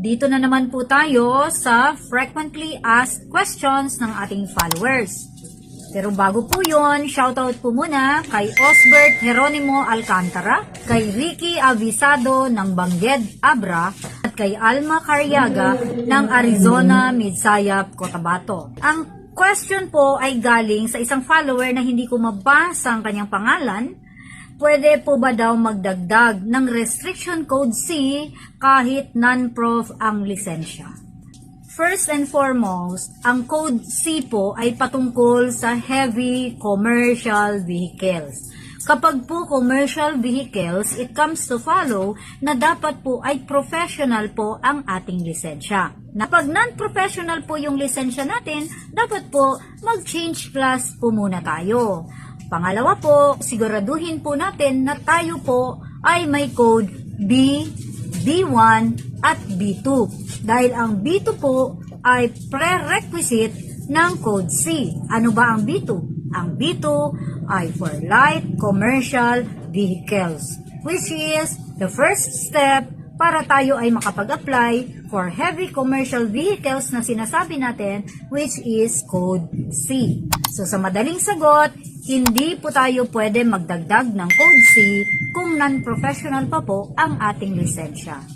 Dito na naman po tayo sa frequently asked questions ng ating followers. Pero bago po yon, shoutout po muna kay Osbert Jeronimo Alcantara, kay Ricky Avisado ng Bangged Abra, at kay Alma Carriaga ng Arizona Midsayap, Cotabato. Ang question po ay galing sa isang follower na hindi ko mabasa ang kanyang pangalan, Pwede po ba daw magdagdag ng Restriction Code C kahit non-prof ang lisensya? First and foremost, ang Code C po ay patungkol sa heavy commercial vehicles. Kapag po commercial vehicles, it comes to follow na dapat po ay professional po ang ating lisensya. Na pag non-professional po yung lisensya natin, dapat po mag-change class po muna tayo. Pangalawa po, siguraduhin po natin na tayo po ay may code B, B1 at B2. Dahil ang B2 po ay prerequisite ng code C. Ano ba ang B2? Ang B2 ay for light commercial vehicles, which is the first step para tayo ay makapag-apply for heavy commercial vehicles na sinasabi natin which is code C. So sa madaling sagot, hindi po tayo pwede magdagdag ng code C kung non-professional pa po ang ating lisensya.